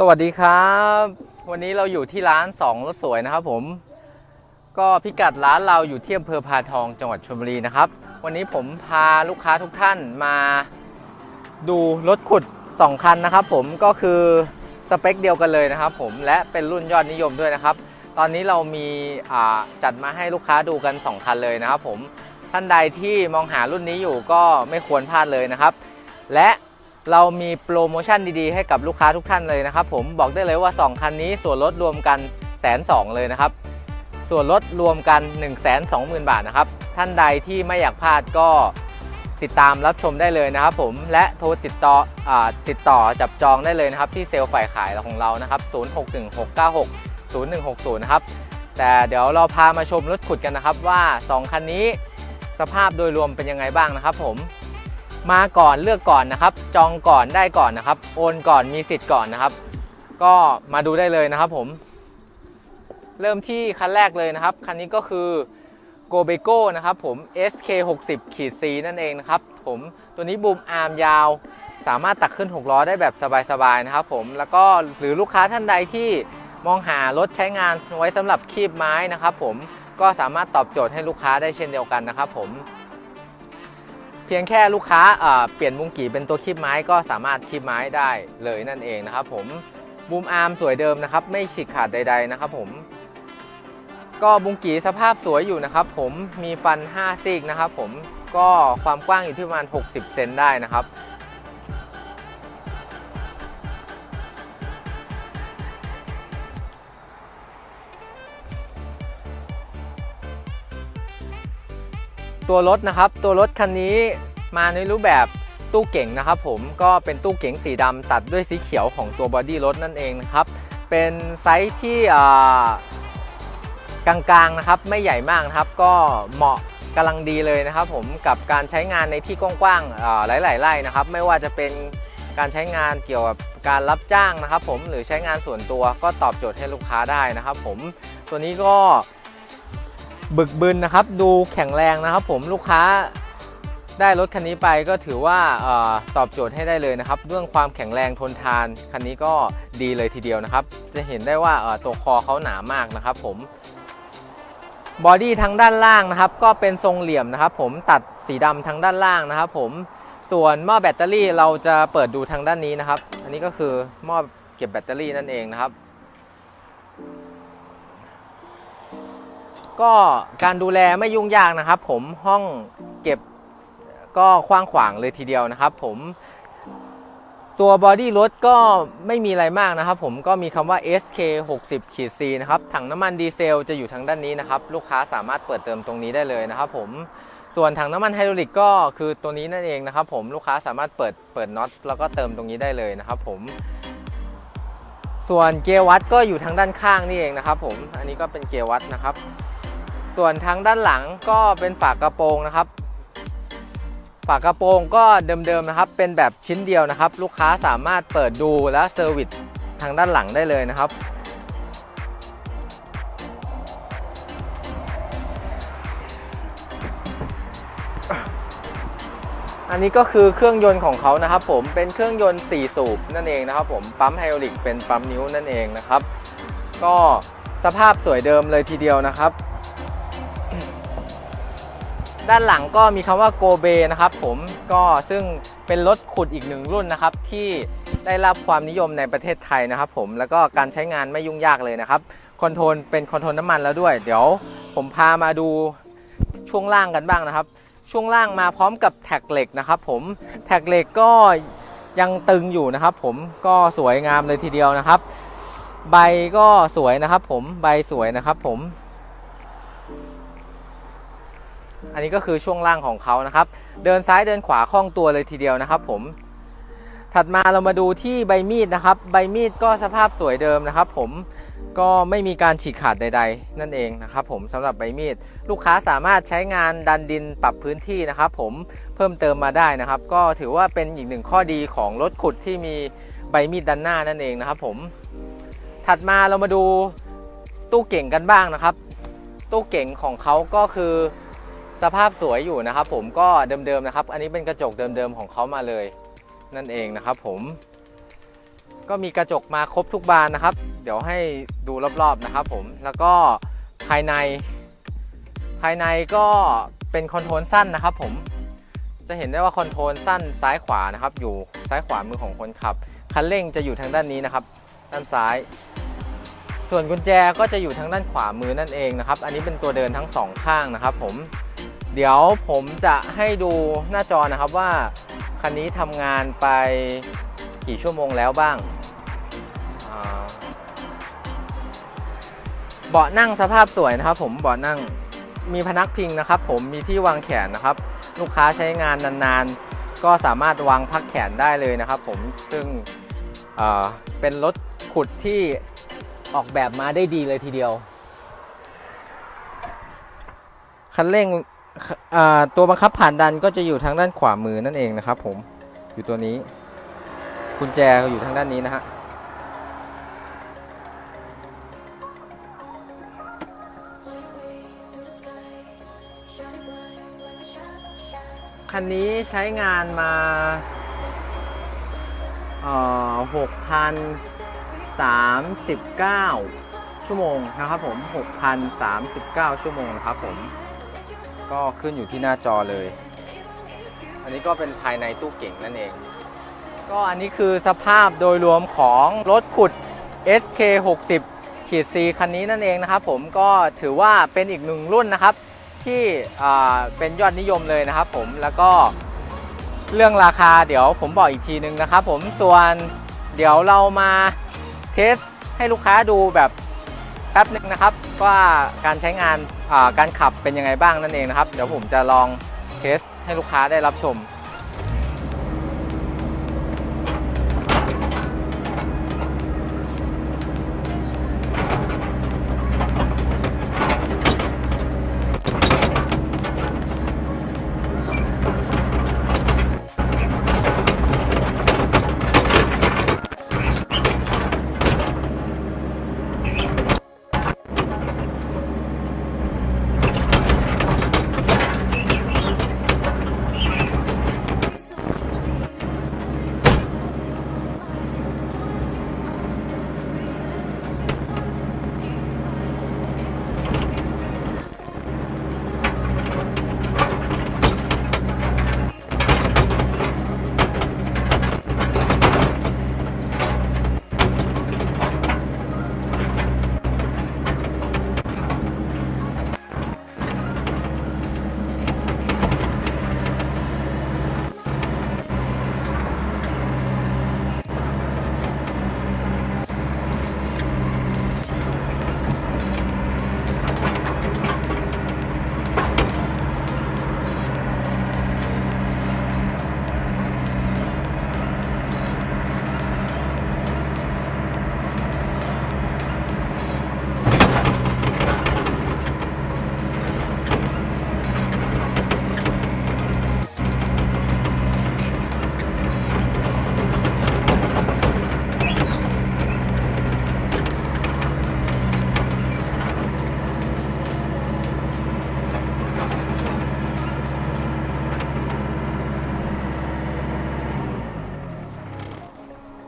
สวัสดีครับ วันนี้เราอยู่ที่ร้าน2รถสวยนะครับผม ก็พิกัดร้านเราอยู่ที่อำเภอพาทองจังหวัดชลบุรีนะครับ วันนี้ผมพาลูกค้าทุกท่านมาดูรถขุด 2 คันนะครับผมก็คือสเปคเดียวกันเลยนะครับผมและเป็นรุ่นยอดนิยมด้วยนะครับ ตอนนี้เรามีจัดมาให้ลูกค้าดูกัน 2 คันเลยนะครับผมท่านใดที่มองหารุ่นนี้อยู่ก็ไม่ควรพลาดเลยนะครับ และ เรามีโปรโมชั่นดีๆ ให้กับลูกค้าทุกท่านเลยนะครับ ผมบอกได้เลยว่า 2 คันนี้ส่วนลดรวมกันแสนสองเลยนะครับ ส่วนลดรวมกัน 1 2 0 0 0 0 บาทนะครับ ท่านใดที่ไม่อยากพลาดก็ติดตามรับชมได้เลยนะครับผมและโทรติดต่ออติดต่อจับจองได้เลยนะครับ ที่เซลล์ฝ่ายขายของเรานะครับ 0616960160 นะครับ แต่เดี๋ยวเราพามาชมรถขุดกันนะครับว่า 2 คันนี้สภาพโดยรวมเป็นยังไงบ้างนะครับผม มาก่อนเลือกก่อนนะครับ จองก่อนได้ก่อนนะครับ โอนก่อนมีสิทธิ์ก่อนนะครับ ก็มาดูได้เลยนะครับผม เริ่มที่คันแรกเลยนะครับ คันนี้ก็คือ g o b e g o นะครับผม SK 60ขีด C นั่นเองนะครับผมตัวนี้บูมอาร์มยาว สามารถตักขึ้น 6 ล้อได้แบบสบายๆนะครับผมแล้วก็หรือลูกค้าท่านใดที่มองหารถใช้งานไว้สำหรับคีบไม้นะครับผมก็สามารถตอบโจทย์ให้ลูกค้าได้เช่นเดียวกันนะครับผม เพียงแค่ลูกค้าเปลี่ยนมุงกี่เป็นตัวคีบไม้ก็สามารถคีบไม้ได้เลยนั่นเองนะครับผมมุมอาร์มสวยเดิมนะครับ ไม่ฉีกขาดใด ๆนะครับผมก็บุงกีสภาพสวยอยู่นะครับ ผมมีฟัน 5 ซีกนะครับ ผมก็ความกว้างอยู่ที่ประมาณ 60 เซนได้นะครับ ตัวรถนะครับ ตัวรถคันนี้มาในรูปแบบตู้เก่งนะครับผมก็เป็นตู้เก๋งสีดำตัดด้วยสีเขียวของตัวบอดี้รถนั่นเองนะครับ เป็นไซส์ที่กลางๆนะครับไม่ใหญ่มากนะครับ ก็เหมาะกำลังดีเลยนะครับผมกับการใช้งานในที่กว้างๆหลายๆไร่นะครับ ไม่ว่าจะเป็นการใช้งานเกี่ยวกับการรับจ้างนะครับ ผมหรือใช้งานส่วนตัวก็ตอบโจทย์ให้ลูกค้าได้นะครับ ผมตัวนี้ก็ บึกบึนนะครับ ดูแข็งแรงนะครับ ผมลูกค้าได้รถคันนี้ไปก็ถือว่าอาตอบโจทย์ให้ได้เลยนะครับ เรื่องความแข็งแรงทนทาน คันนี้ก็ดีเลยทีเดียวนะครับ จะเห็นได้ว่าอ่าตัวคอเขาหนามากนะครับผมบอดี้ทั้งด้านล่างนะครับ ก็เป็นทรงเหลี่ยมนะครับ ผมตัดสีดำทั้งด้านล่างนะครับ ผมส่วนหม้อแบตเตอรี่เราจะเปิดดูทางด้านนี้นะครับ อันนี้ก็คือหม้อเก็บแบตเตอรี่นั่นเองนะครับ ก็การดูแลไม่ยุ่งยากนะครับ ผมห้องเก็บก็กว้างขวางเลยทีเดียวนะครับ ผมตัวบอดี้รถก็ไม่มีอะไรมากนะครับ ผมก็มีคำว่า SK 60ขีด C นะครับถังน้ำมันดีเซลจะอยู่ทางด้านนี้นะครับ ลูกค้าสามารถเปิดเติมตรงนี้ได้เลยนะครับ ผมส่วนถังน้ำมันไฮดรอลิกก็คือตัวนี้นั่นเองนะครับ ผมลูกค้าสามารถเปิดเปิดน็อตแล้วก็เติมตรงนี้ได้เลยนะครับ ผม ส่วนเกียร์วัดก็อยู่ทางด้านข้างนี่เองนะครับ ผมอันนี้ก็เป็นเกียร์วัดนะครับ ส่วนทางด้านหลังก็เป็นฝากระโปรงนะครับ ฝากระโปรงก็เดิมๆนะครับ เป็นแบบชิ้นเดียวนะครับ ลูกค้าสามารถเปิดดูและเซอร์วิสทางด้านหลังได้เลยนะครับอันนี้ก็คือเครื่องยนต์ของเขานะครับผมเป็นเครื่องยนต์ 4 สูบนั่นเองนะครับผมปั๊มไฮดรอลิกเป็นปั๊มนิ้วนั่นเองนะครับ ก็สภาพสวยเดิมเลยทีเดียวนะครับ ด้านหลังก็มีคำว่าโกเบนะครับผมก็ซึ่งเป็นรถขุดอีกหนึ่งรุ่นนะครับ ที่ได้รับความนิยมในประเทศไทยนะครับผมแล้วก็การใช้งานไม่ยุ่งยากเลยนะครับคอนโทรลเป็นคอนโทรลน้ำมันแล้วด้วย เดี๋ยวผมพามาดูช่วงล่างกันบ้างนะครับ ช่วงล่างมาพร้อมกับแท็กเหล็กนะครับผมแท็กเหล็กก็ยังตึงอยู่นะครับ ผมก็สวยงามเลยทีเดียวนะครับ ใบก็สวยนะครับ ผมใบสวยนะครับ ผม อันนี้ก็คือช่วงล่างของเขานะครับ เดินซ้ายเดินขวาคล่องตัวเลยทีเดียวนะครับ ผม ถัดมาเรามาดูที่ใบมีดนะครับ ใบมีดก็สภาพสวยเดิมนะครับ ผมก็ไม่มีการฉีกขาดใด ๆ นั่นเองนะครับ ผมสำหรับใบมีดลูกค้าสามารถใช้งานดันดินปรับพื้นที่นะครับ ผมเพิ่มเติมมาได้นะครับ ก็ถือว่าเป็นอีกหนึ่งข้อดีของรถขุดที่มีใบมีดด้านหน้านั่นเองนะครับ ผม ถัดมาเรามาดูตู้เก่งกันบ้างนะครับ ตู้เก่งของเขาก็คือ สภาพสวยอยู่นะครับผมก็เดิมๆนะครับ อันนี้เป็นกระจกเดิมๆของเขามาเลย นั่นเองนะครับผม ก็มีกระจกมาครบทุกบานนะครับ เดี๋ยวให้ดูรอบๆนะครับผมแล้วก็ภายใน ภายในก็เป็นคอนโทรลสั้นนะครับ ผมจะเห็นได้ว่าคอนโทรลสั้นซ้ายขวานะครับ อยู่ซ้ายขวามือของคนขับคันเร่งจะอยู่ทางด้านนี้นะครับ ด้านซ้าย ส่วนกุญแจก็จะอยู่ทางด้านขวามือนั่นเองนะครับ อันนี้เป็นตัวเดินทั้งสองข้างนะครับ ผม เดี๋ยวผมจะให้ดูหน้าจอนะครับว่า คันนี้ทำงานไปกี่ชั่วโมงแล้วบ้าง เบาะนั่งสภาพสวยนะครับผมเบาะนั่งมีพนักพิงนะครับ ผมมีที่วางแขนนะครับ ลูกค้าใช้งานนานๆ ก็สามารถวางพักแขนได้เลยนะครับ ผมซึ่งเเป็นรถขุดที่ออกแบบมาได้ดีเลยทีเดียวคันเร่ง ตัวบังคับผ่านดันก็จะอยู่ทางด้านขวามือนั่นเองนะครับ ผมอยู่ตัวนี้กุญแจอยู่ทางด้านนี้นะฮะคันนี้ใช้งานมาหกพันสามสิบเก้าชั่วโมงนะครับผม6,039ชั่วโมงนะครับผม ก็ขึ้นอยู่ที่หน้าจอเลย อันนี้ก็เป็นภายในตู้เก่งนั่นเอง ก็อันนี้คือสภาพโดยรวมของรถขุด SK 60ขีด C คันนี้นั่นเองนะครับผมก็ถือว่าเป็นอีกหนึ่งรุ่นนะครับ ที่เป็นยอดนิยมเลยนะครับผมแล้วก็เรื่องราคาเดี๋ยวผมบอกอีกทีนึงนะครับผมส่วนเดี๋ยวเรามาเทสให้ลูกค้าดูแบบ ป๊บนึงนะครับว่าการใช้งานการขับเป็นยังไงบ้างนั่นเองนะครับ เดี๋ยวผมจะลองเทสให้ลูกค้าได้รับชม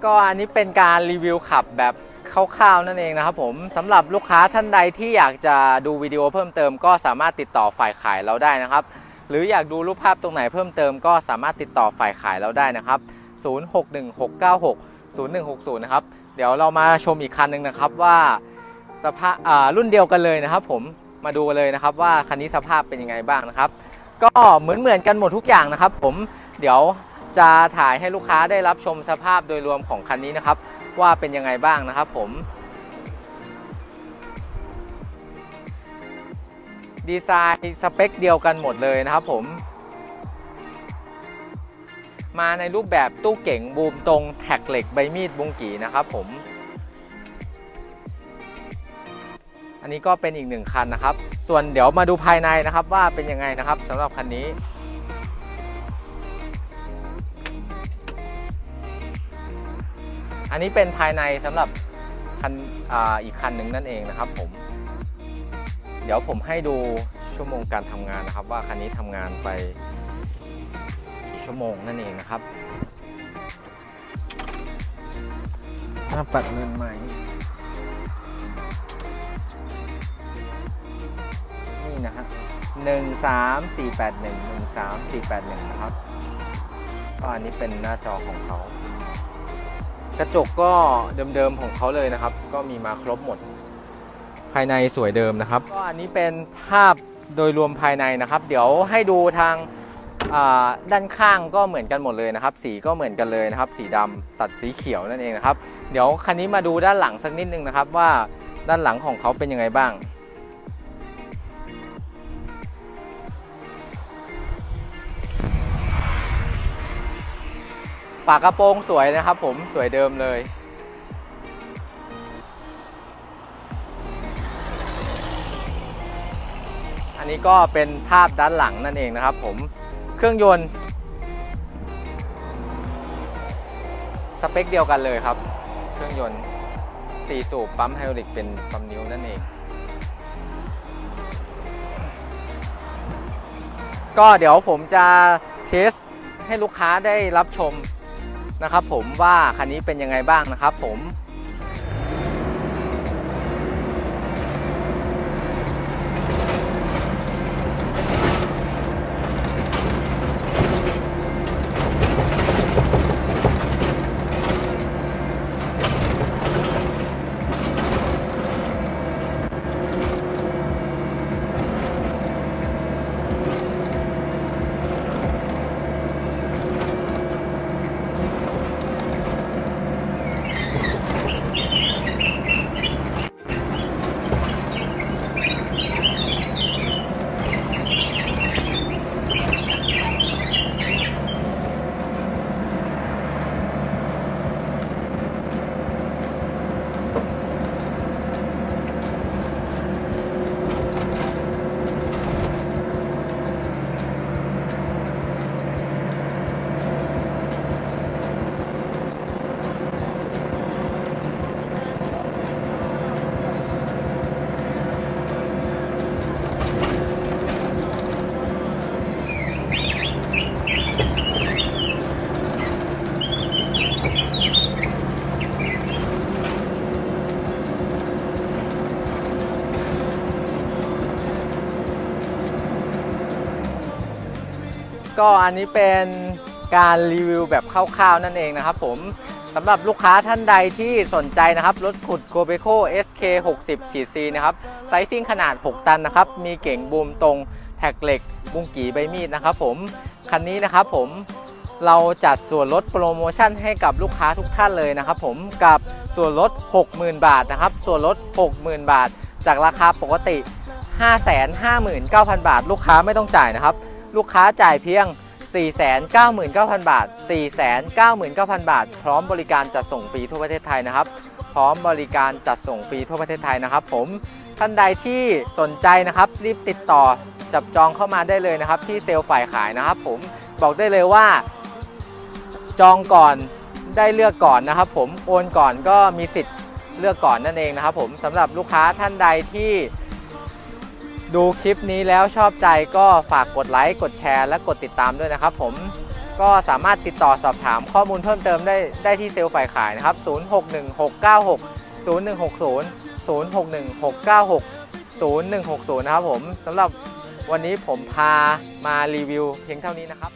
ก็อันนี้เป็นการรีวิวขับแบบคร่าวๆนั่นเองนะครับผมสำหรับลูกค้าท่านใดที่อยากจะดูวิดีโอเพิ่มเติมก็สามารถติดต่อฝ่ายขายเราได้นะครับ หรืออยากดูรูปภาพตรงไหนเพิ่มเติมก็สามารถติดต่อฝ่ายขายเราได้นะครับ 0616960160 นะครับ เดี๋ยวเรามาชมอีกคันหนึ่งนะครับว่าสภาพรุ่นเดียวกันเลยนะครับ ผมมาดูเลยนะครับว่าคันนี้สภาพเป็นยังไงบ้างนะครับ ก็เหมือนเหมือนกันหมดทุกอย่างนะครับ ผมเดี๋ยว จะถ่ายให้ลูกค้าได้รับชมสภาพโดยรวมของคันนี้นะครับ ว่าเป็นยังไงบ้างนะครับผม ดีไซน์สเปคเดียวกันหมดเลยนะครับผม มาในรูปแบบตู้เก๋งบูมตรงแท็กเหล็กใบมีดบุงกีนะครับผม อันนี้ก็เป็นอีกหนึ่งคันนะครับ ส่วนเดี๋ยวมาดูภายในนะครับว่าเป็นยังไงนะครับสำหรับคันนี้ อันนี้เป็นภายในสำหรับคันออีกคันหนึ่งนั่นเองนะครับผม เดี๋ยวผมให้ดูชั่วโมงการทำงานนะครับ ว่าคันนี้ทำงานไปกี่ชั่วโมงนั่นเองนะครับาปัดเงินใหม่นี่นะฮะหนึ่งสามสี่แปดหนึ่งหนึ่งสามสี่แปดหนึ่งนะครับก็อันนี้เป็นหน้าจอของเขา กระจกก็เดิมๆของเขาเลยนะครับ ก็มีมาครบหมด ภายในสวยเดิมนะครับก็อันนี้เป็นภาพโดยรวมภายในนะครับ เดี๋ยวให้ดูทางด้านข้างก็เหมือนกันหมดเลยนะครับ สีก็เหมือนกันเลยนะครับ สีดำตัดสีเขียวนั่นเองนะครับ เดี๋ยวคันนี้มาดูด้านหลังสักนิดนึงนะครับว่าด้านหลังของเขาเป็นยังไงบ้าง ฝากระโปรงสวยนะครับผมสวยเดิมเลย อันนี้ก็เป็นภาพด้านหลังนั่นเองนะครับผมเครื่องยนต์ สเปคเดียวกันเลยครับ เครื่องยนต์สี่สูบปั๊มไฮดรอลิกเป็นปั๊มนิ้วนั่นเอง ก็เดี๋ยวผมจะเทสให้ลูกค้าได้รับชม นะครับผมว่าคันนี้เป็นยังไงบ้างนะครับผม ก็อันนี้เป็นการรีวิวแบบคร่าวๆนั่นเองนะครับผมสำหรับลูกค้าท่านใดที่สนใจนะครับ รถขุด g o b e c o SK 60 4 C นะครับ ไซซิ่งขนาด 6 ตันนะครับ มีเก่งบูมตรงแท็กเหล็ก บุงกีใบมีดนะครับผม คันนี้นะครับผมเราจัดส่วนลดโปรโมชั่นให้กับลูกค้าทุกท่านเลยนะครับผมกับส่วนลด 60,000 บาทนะครับ ส่วนลด 60,000 บาท จากราคาปกติ 559,000 บาท ลูกค้าไม่ต้องจ่ายนะครับ ลูกค้าจ่ายเพียง 499,000 บาท 499,000 บาท พร้อมบริการจัดส่งฟรีทั่วประเทศไทยนะครับ พร้อมบริการจัดส่งฟรีทั่วประเทศไทยนะครับ ผม ท่านใดที่สนใจนะครับรีบติดต่อจับจองเข้ามาได้เลยนะครับ ที่เซลล์ฝ่ายขายนะครับ ผมบอกได้เลยว่า จองก่อนได้เลือกก่อนนะครับ ผมโอนก่อนก็มีสิทธิ์เลือกก่อนนั่นเองนะครับ ผมสำหรับลูกค้าท่านใดที่ ดูคลิปนี้แล้วชอบใจก็ฝากกดไลค์กดแชร์และกดติดตามด้วยนะครับผมก็สามารถติดต่อสอบถามข้อมูลเพิ่มเติมได้ได้ที่เซลล์ฝ่ายขายนะครับ 061696 0160 061696 0160 นะครับผมสำหรับวันนี้ผมพามารีวิวเพียงเท่านี้นะครับ